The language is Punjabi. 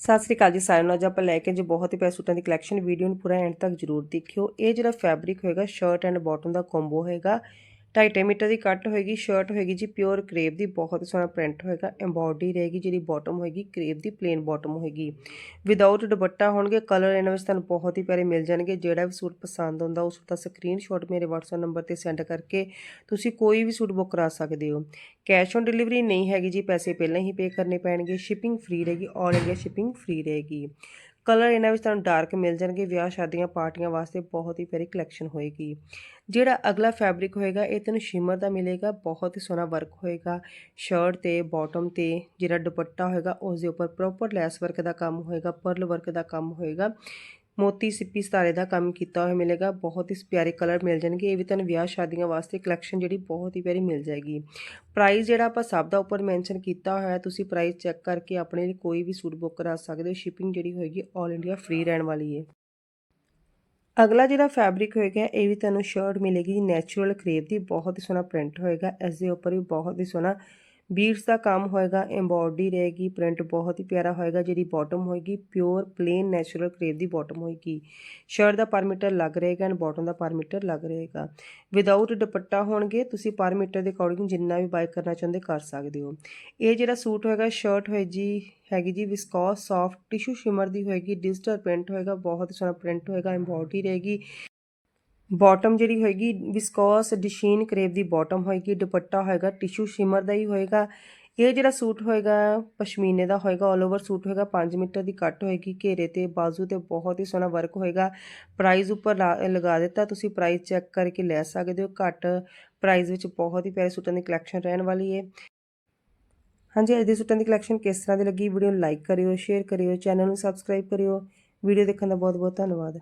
ਸਤਿ ਸ੍ਰੀ ਅਕਾਲ ਜੀ ਸਾਰਿਆਂ ਨੂੰ। ਅੱਜ ਆਪਾਂ ਲੈ ਕੇ ਜੀ ਬਹੁਤ ਹੀ ਪਿਆਰੇ ਸੂਟਾਂ ਦੀ ਕਲੈਕਸ਼ਨ ਵੀਡੀਓ ਨੂੰ ਪੂਰਾ ਐਂਡ ਤੱਕ ਜਰੂਰ ਦੇਖਿਓ। ਇਹ ਜਿਹੜਾ ਫੈਬਰਿਕ ਹੋਏਗਾ ਸ਼ਰਟ ਐਂਡ ਬਾਟਮ ਦਾ ਕੰਬੋ ਹੋਏਗਾ। 2.5 ਮੀਟਰ ਦੀ ਕੱਟ ਹੋਏਗੀ ਸ਼ਰਟ ਹੋਏਗੀ ਜੀ ਪਿਓਰ ਕਰੇਪ ਦੀ, ਬਹੁਤ ਹੀ ਸੋਹਣਾ ਪ੍ਰਿੰਟ ਹੋਏਗਾ ਐਮਬੋਡੀ ਰਹੇਗੀ ਜਿਹੜੀ ਬਾਟਮ ਹੋਏਗੀ ਕਰੇਪ ਦੀ ਪਲੇਨ ਬਾਟਮ ਹੋਏਗੀ। ਵਿਦਆਊਟ ਦੁਪੱਟਾ ਹੋਣਗੇ ਕਲਰ ਇਹਨਾਂ ਵਿੱਚ ਤੁਹਾਨੂੰ ਬਹੁਤ ਹੀ ਪਿਆਰੇ ਮਿਲ ਜਾਣਗੇ, ਜਿਹੜਾ ਵੀ ਸੂਟ ਪਸੰਦ ਆਉਂਦਾ ਉਸ ਦਾ ਸਕਰੀਨਸ਼ਾਟ ਮੇਰੇ WhatsApp ਨੰਬਰ ਤੇ ਸੈਂਡ ਕਰਕੇ ਤੁਸੀਂ ਕੋਈ ਵੀ ਸੂਟ ਬੁੱਕ ਕਰਾ ਸਕਦੇ ਹੋ। ਕੈਸ਼ ਔਨ ਡਿਲੀਵਰੀ ਨਹੀਂ ਹੈਗੀ ਜੀ, ਪੈਸੇ ਪਹਿਲਾਂ ਹੀ ਪੇ ਕਰਨੇ ਪੈਣਗੇ ਸ਼ਿਪਿੰਗ ਫ੍ਰੀ ਰਹੇਗੀ ਆਲ ਇੰਡੀਆ ਸ਼ਿਪਿੰਗ ਫ੍ਰੀ ਰਹੇਗੀ। ਕਲਰ ਇਹਨਾਂ ਵਿੱਚ ਤੁਹਾਨੂੰ ਡਾਰਕ ਮਿਲ ਜਾਣਗੇ, ਵਿਆਹ ਸ਼ਾਦੀਆਂ, ਪਾਰਟੀਆਂ ਵਾਸਤੇ ਬਹੁਤ ਹੀ ਪਿਆਰੀ ਕਲੈਕਸ਼ਨ ਹੋਏਗੀ। ਜਿਹੜਾ ਅਗਲਾ ਫੈਬਰਿਕ ਹੋਏਗਾ, ਇਹ ਤੈਨੂੰ ਸ਼ਿਮਰ ਦਾ ਮਿਲੇਗਾ, ਬਹੁਤ ਹੀ ਸੋਹਣਾ ਵਰਕ ਹੋਏਗਾ। ਸ਼ਰਟ ਤੇ ਬਾਟਮ ਤੇ ਜਿਹੜਾ ਦੁਪੱਟਾ ਹੋਏਗਾ ਉਸ ਦੇ ਉੱਪਰ ਪ੍ਰੋਪਰ ਲੈਸ ਵਰਕ ਦਾ ਕੰਮ ਹੋਏਗਾ ਪਰਲ ਵਰਕ ਦਾ ਕੰਮ ਹੋਏਗਾ। ਮੋਤੀ ਸਿੱਪੀ ਸਿਤਾਰੇ ਦਾ ਕੰਮ ਕੀਤਾ ਹੋਇਆ ਮਿਲੇਗਾ। ਬਹੁਤ ਹੀ ਪਿਆਰੇ ਕਲਰ ਮਿਲ ਜਾਣਗੇ। ਇਹ ਵੀ ਤੁਹਾਨੂੰ ਵਿਆਹ ਸ਼ਾਦੀਆਂ ਵਾਸਤੇ ਕਲੈਕਸ਼ਨ ਜਿਹੜੀ ਬਹੁਤ ਹੀ ਪਿਆਰੀ ਮਿਲ ਜਾਏਗੀ। ਪ੍ਰਾਈਸ ਜਿਹੜਾ ਆਪਾਂ ਸਭ ਦਾ ਉੱਪਰ ਮੈਂਸ਼ਨ ਕੀਤਾ ਹੋਇਆ ਤੁਸੀਂ ਪ੍ਰਾਈਸ ਚੈੱਕ ਕਰਕੇ ਆਪਣੇ ਲਈ ਕੋਈ ਵੀ ਸੂਟ ਬੁੱਕ ਕਰਾ ਸਕਦੇ ਹੋ। ਸ਼ਿਪਿੰਗ ਜਿਹੜੀ ਹੋਏਗੀ 올 ਇੰਡੀਆ ਫ੍ਰੀ ਰਹਿਣ ਵਾਲੀ ਹੈ। ਅਗਲਾ ਜਿਹੜਾ ਫੈਬਰਿਕ ਹੋਏਗਾ, ਇਹ ਵੀ ਤੁਹਾਨੂੰ ਸ਼ਰਟ ਮਿਲੇਗੀ ਨੈਚੁਰਲ ਕਰੇਪ ਦੀ। ਬਹੁਤ ਹੀ ਸੋਹਣਾ ਪ੍ਰਿੰਟ ਹੋਏਗਾ। ਇਸ ਦੇ ਉੱਪਰ ਵੀ ਬਹੁਤ ਹੀ ਸੋਹਣਾ ਬੀਡਸ ਦਾ ਕੰਮ ਹੋਏਗਾ ਐਮਬੋਡੀ ਰਹੇਗੀ ਪ੍ਰਿੰਟ ਬਹੁਤ ਹੀ ਪਿਆਰਾ ਹੋਏਗਾ ਜਿਹੜੀ ਬਾਟਮ ਹੋਏਗੀ ਪਿਓਰ ਪਲੇਨ ਨੈਚੁਰਲ ਕਰੇਪ ਦੀ ਬਾਟਮ ਹੋਏਗੀ। ਸ਼ਰਟ ਦਾ ਪਰ ਮੀਟਰ ਲੱਗ ਰਹੇਗਾ ਐਂਡ ਬਾਟਮ ਦਾ ਪਰ ਮੀਟਰ ਲੱਗ ਰਹੇਗਾ। ਵਿਦਆਊਟ ਦੁਪੱਟਾ ਹੋਣਗੇ, ਤੁਸੀਂ ਪਰ ਮੀਟਰ ਦੇ ਅਕੋਰਡਿੰਗ ਜਿੰਨਾ ਵੀ ਬਾਈ ਕਰਨਾ ਚਾਹੁੰਦੇ ਕਰ ਸਕਦੇ ਹੋ। ਇਹ ਜਿਹੜਾ ਸੂਟ ਹੋਏਗਾ ਸ਼ਰਟ ਹੋਏ ਜੀ, ਹੈਗੀ ਜੀ ਵਿਸਕੋਸ ਸੌਫਟ ਟਿਸ਼ੂ ਸ਼ਿਮਰ ਦੀ ਹੋਏਗੀ ਡਿਜੀਟਲ ਪ੍ਰਿੰਟ ਹੋਏਗਾ, ਬਹੁਤ ਸੋਹਣਾ ਪ੍ਰਿੰਟ ਹੋਏਗਾ ਐਮਬੋਡੀ ਰਹੇਗੀ। ਬਾਟਮ ਜਿਹੜੀ ਹੋਏਗੀ ਵਿਸਕੋਸ ਡਿਸ਼ੀਨ ਕਰੇਪ ਦੀ ਬਾਟਮ ਹੋਏਗੀ, ਦੁਪੱਟਾ ਹੋਏਗਾ ਟਿਸ਼ੂ ਸ਼ਿਮਰ ਦਾ ਹੀ ਹੋਏਗਾ। ਇਹ ਜਿਹੜਾ ਸੂਟ ਹੋਏਗਾ, ਪਸ਼ਮੀਨੇ ਦਾ ਹੋਏਗਾ 올 ਓਵਰ ਸੂਟ ਹੋਏਗਾ 5 ਮੀਟਰ ਦੀ ਕੱਟ ਹੋਏਗੀ, ਘੇਰੇ ਤੇ, ਬਾਜ਼ੂ ਤੇ ਬਹੁਤ ਹੀ ਸੋਹਣਾ ਵਰਕ ਹੋਏਗਾ। ਪ੍ਰਾਈਸ ਉੱਪਰ ਲਗਾ ਦਿੱਤਾ, ਤੁਸੀਂ ਪ੍ਰਾਈਸ ਚੈੱਕ ਕਰਕੇ ਲੈ ਸਕਦੇ ਹੋ, ਘੱਟ ਪ੍ਰਾਈਸ ਵਿੱਚ ਬਹੁਤ ਹੀ ਪਿਆਰੇ ਸੂਟਾਂ ਦੀ ਕਲੈਕਸ਼ਨ ਰਹਿਣ ਵਾਲੀ ਹੈ ਹਾਂਜੀ, ਅੱਜ ਦੇ ਸੂਟਾਂ ਦੀ ਕਲੈਕਸ਼ਨ ਕਿਸ ਤਰ੍ਹਾਂ ਦੀ ਲੱਗੀ? ਵੀਡੀਓ ਨੂੰ ਲਾਈਕ ਕਰਿਓ ਸ਼ੇਅਰ ਕਰਿਓ ਚੈਨਲ ਨੂੰ ਸਬਸਕ੍ਰਾਈਬ ਕਰਿਓ। ਵੀਡੀਓ ਦੇਖਣ ਦਾ ਬਹੁਤ ਬਹੁਤ ਧੰਨਵਾਦ।